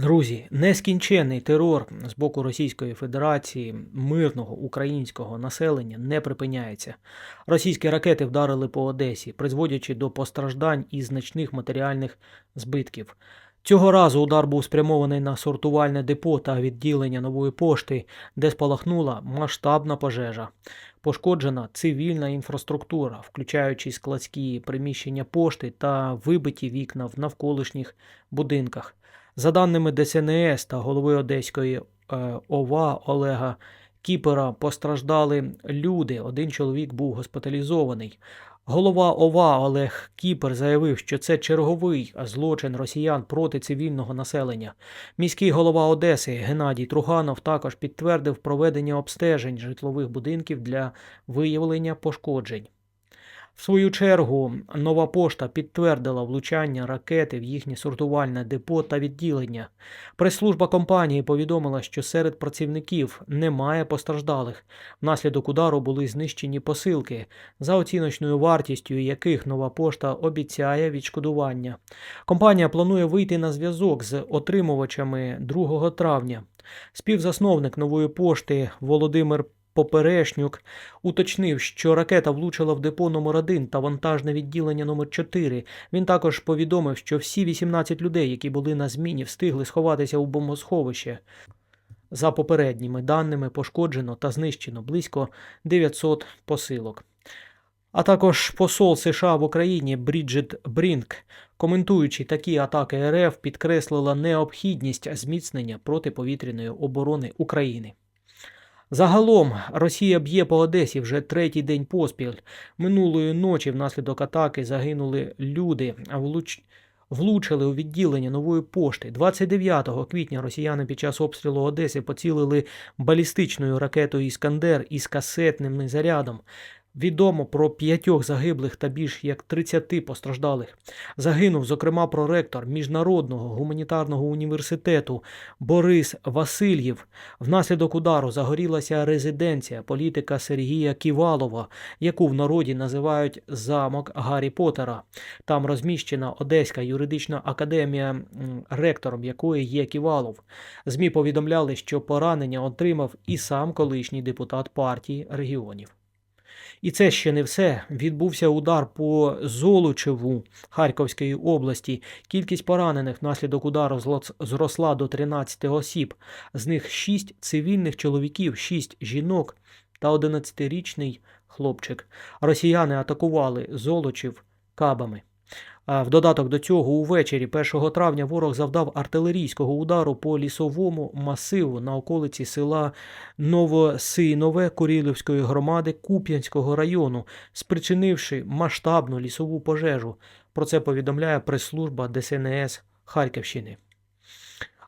Друзі, нескінченний терор з боку Російської Федерації мирного українського населення не припиняється. Російські ракети вдарили по Одесі, призводячи до постраждань і значних матеріальних збитків. Цього разу удар був спрямований на сортувальне депо та відділення нової пошти, де спалахнула масштабна пожежа. Пошкоджена цивільна інфраструктура, включаючи складські приміщення пошти та вибиті вікна в навколишніх будинках. За даними ДСНС та голови Одеської е, ОВА Олега Кіпера, постраждали люди. Один чоловік був госпіталізований. Голова ОВА Олег Кіпер заявив, що це черговий злочин росіян проти цивільного населення. Міський голова Одеси Геннадій Труганов також підтвердив проведення обстежень житлових будинків для виявлення пошкоджень. В свою чергу нова пошта підтвердила влучання ракети в їхнє сортувальне депо та відділення. Прес-служба компанії повідомила, що серед працівників немає постраждалих. Внаслідок удару були знищені посилки, за оціночною вартістю яких нова пошта обіцяє відшкодування. Компанія планує вийти на зв'язок з отримувачами 2 травня. Співзасновник нової пошти Володимир Поперешнюк уточнив, що ракета влучила в депо номер 1 та вантажне відділення номер 4 Він також повідомив, що всі 18 людей, які були на зміні, встигли сховатися у бомбосховище. За попередніми даними пошкоджено та знищено близько 900 посилок. А також посол США в Україні Бріджит Брінк, коментуючи такі атаки РФ, підкреслила необхідність зміцнення протиповітряної оборони України. Загалом Росія б'є по Одесі вже третій день поспіль. Минулої ночі внаслідок атаки загинули люди, а влуч... влучили у відділення нової пошти. 29 квітня росіяни під час обстрілу Одеси поцілили балістичною ракетою Іскандер із касетним зарядом. Відомо про п'ятьох загиблих та більш як 30 постраждалих. Загинув, зокрема, проректор Міжнародного гуманітарного університету Борис Васильєв. Внаслідок удару загорілася резиденція політика Сергія Ківалова, яку в народі називають замок Гаррі Поттера. Там розміщена Одеська юридична академія, ректором якої є Ківалов. ЗМІ повідомляли, що поранення отримав і сам колишній депутат партії регіонів. І це ще не все. Відбувся удар по Золочеву Харківської області. Кількість поранених внаслідок удару зросла до 13 осіб. З них 6 цивільних чоловіків, 6 жінок та 11-річний хлопчик. Росіяни атакували Золочів кабами. А В додаток до цього, увечері 1 травня ворог завдав артилерійського удару по лісовому масиву на околиці села Новосинове Курілівської громади Куп'янського району, спричинивши масштабну лісову пожежу. Про це повідомляє прес-служба ДСНС Харківщини.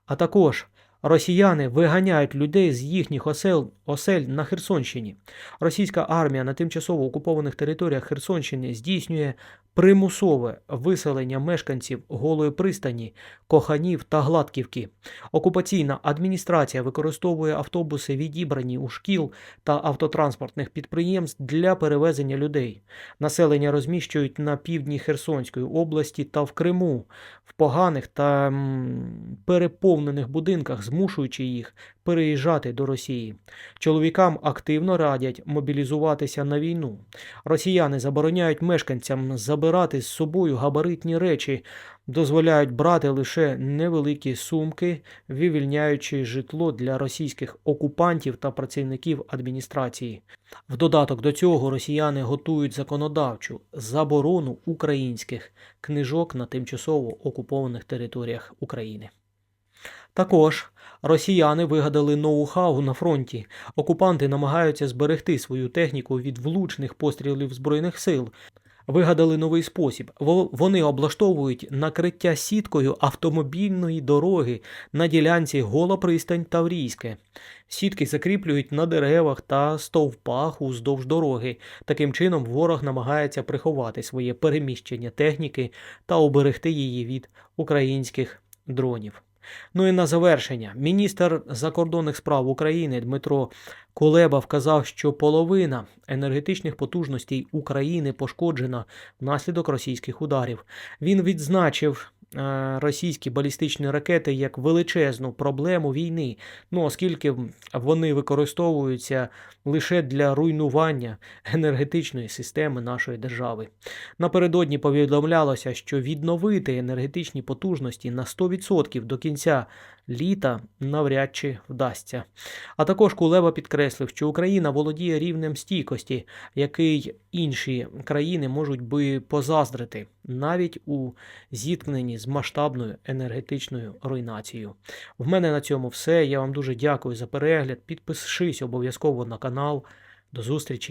А також росіяни виганяють людей з їхніх осел, осель на Херсонщині. Російська армія на тимчасово окупованих територіях Херсонщини здійснює примусове виселення мешканців Голої пристані, Коханів та Гладківки. Окупаційна адміністрація використовує автобуси, відібрані у шкіл та автотранспортних підприємств для перевезення людей. Населення розміщують на півдні Херсонської області та в Криму, в поганих та м, переповнених будинках, змушуючи їх переїжджати до Росії. Чоловікам активно радять мобілізуватися на війну. Росіяни забороняють мешканцям забирати з собою габаритні речі, дозволяють брати лише невеликі сумки, вивільняючи житло для російських окупантів та працівників адміністрації. В додаток до цього росіяни готують законодавчу заборону українських книжок на тимчасово окупованих територіях України. Також росіяни вигадали ноу-хау на фронті. Окупанти намагаються зберегти свою техніку від влучних пострілів збройних сил. Вигадали новий спосіб. Вони облаштовують накриття сіткою автомобільної дороги на ділянці Гола пристань Таврійське. Сітки закріплюють на деревах та стовпах уздовж дороги. Таким чином ворог намагається приховати своє переміщення техніки та оберегти її від українських дронів. Ну і на завершення, міністр закордонних справ України Дмитро Кулеба вказав, що половина енергетичних потужностей України пошкоджена внаслідок російських ударів. Він відзначив російські балістичні ракети як величезну проблему війни, ну оскільки вони використовуються лише для руйнування енергетичної системи нашої держави. Напередодні повідомлялося, що відновити енергетичні потужності на 100% до кінця літа навряд чи вдасться. А також Кулеба підкреслив, що Україна володіє рівнем стійкості, який інші країни можуть би позаздрити навіть у зіткненні з масштабною енергетичною руйнацією. В мене на цьому все. Я вам дуже дякую за перегляд. Підпишись обов'язково на канал. До зустрічі!